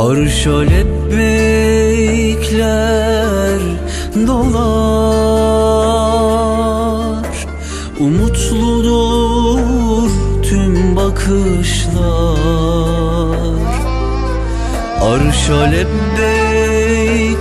Arş alep bekler dolar. Umutludur tüm bakışlar. Arş alep bekler.